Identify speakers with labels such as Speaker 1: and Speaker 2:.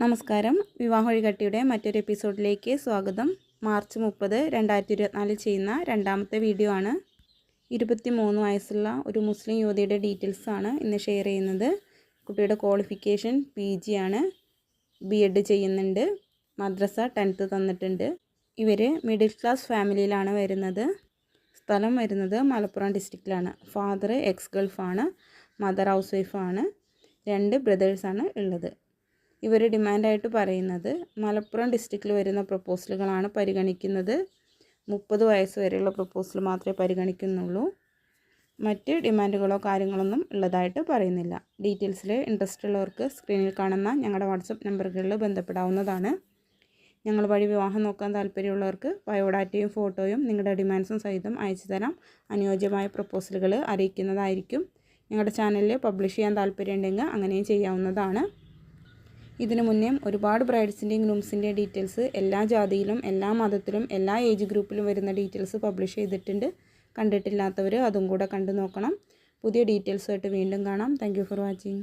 Speaker 1: നമസ്കാരം. വിവാഹ വഴികട്ടിയുടെ മറ്റൊരു എപ്പിസോഡിലേക്ക് സ്വാഗതം. മാർച്ച് മുപ്പത് രണ്ടായിരത്തി ഇരുപത്തിനാലിൽ ചെയ്യുന്ന രണ്ടാമത്തെ വീഡിയോ ആണ്. ഇരുപത്തി മൂന്ന് വയസ്സുള്ള ഒരു മുസ്ലിം യുവതിയുടെ ഡീറ്റെയിൽസ് ആണ് ഇന്ന് ഷെയർ ചെയ്യുന്നത്. കുട്ടിയുടെ ക്വാളിഫിക്കേഷൻ പി ജി ആണ്. ബി എഡ് ചെയ്യുന്നുണ്ട്. മദ്രസ ടെൻത്ത് തന്നിട്ടുണ്ട്. ഇവർ മിഡിൽ ക്ലാസ് ഫാമിലിയിലാണ് വരുന്നത്. സ്ഥലം വരുന്നത് മലപ്പുറം ഡിസ്ട്രിക്റ്റിലാണ്. ഫാദർ എക്സ് ഗൾഫാണ്. മദർ ഹൗസ് വൈഫാണ്. രണ്ട് ബ്രദേഴ്സാണ് ഉള്ളത്. ഇവർ ഡിമാൻഡായിട്ട് പറയുന്നത് മലപ്പുറം ഡിസ്ട്രിക്റ്റിൽ വരുന്ന പ്രപ്പോസലുകളാണ് പരിഗണിക്കുന്നത്. മുപ്പത് വയസ്സ് വരെയുള്ള പ്രപ്പോസൽ മാത്രമേ പരിഗണിക്കുന്നുള്ളൂ. മറ്റ് ഡിമാൻഡുകളോ കാര്യങ്ങളൊന്നും ഉള്ളതായിട്ട് പറയുന്നില്ല. ഡീറ്റെയിൽസിൽ ഇൻട്രസ്റ്റ് ഉള്ളവർക്ക് സ്ക്രീനിൽ കാണുന്ന ഞങ്ങളുടെ വാട്സപ്പ് നമ്പറുകളിൽ ബന്ധപ്പെടാവുന്നതാണ്. ഞങ്ങൾ വഴി വിവാഹം നോക്കാൻ താല്പര്യമുള്ളവർക്ക് ബയോഡാറ്റയും ഫോട്ടോയും നിങ്ങളുടെ ഡിമാൻഡ്സും സഹിതം അയച്ചു തരാം. അനുയോജ്യമായ പ്രപ്പോസലുകൾ അറിയിക്കുന്നതായിരിക്കും. ഞങ്ങളുടെ ചാനലിൽ പബ്ലിഷ് ചെയ്യാൻ താല്പര്യമുണ്ടെങ്കിൽ അങ്ങനെയും ചെയ്യാവുന്നതാണ്. ഇതിനു മുന്നേ ഒരുപാട് ബ്രൈഡ്സിന്റെയും ഗ്രൂംസിന്റെയും ഡീറ്റെയിൽസ് എല്ലാ ജാതിയിലും എല്ലാ മതത്തിലും എല്ലാ ഏജ് ഗ്രൂപ്പിലും വരുന്ന ഡീറ്റെയിൽസ് പബ്ലിഷ് ചെയ്തിട്ടുണ്ട്. കണ്ടിട്ടില്ലാത്തവർ അതും കൂടെ കണ്ടു നോക്കണം. പുതിയ ഡീറ്റെയിൽസുമായിട്ട് വീണ്ടും കാണാം. Thank for watching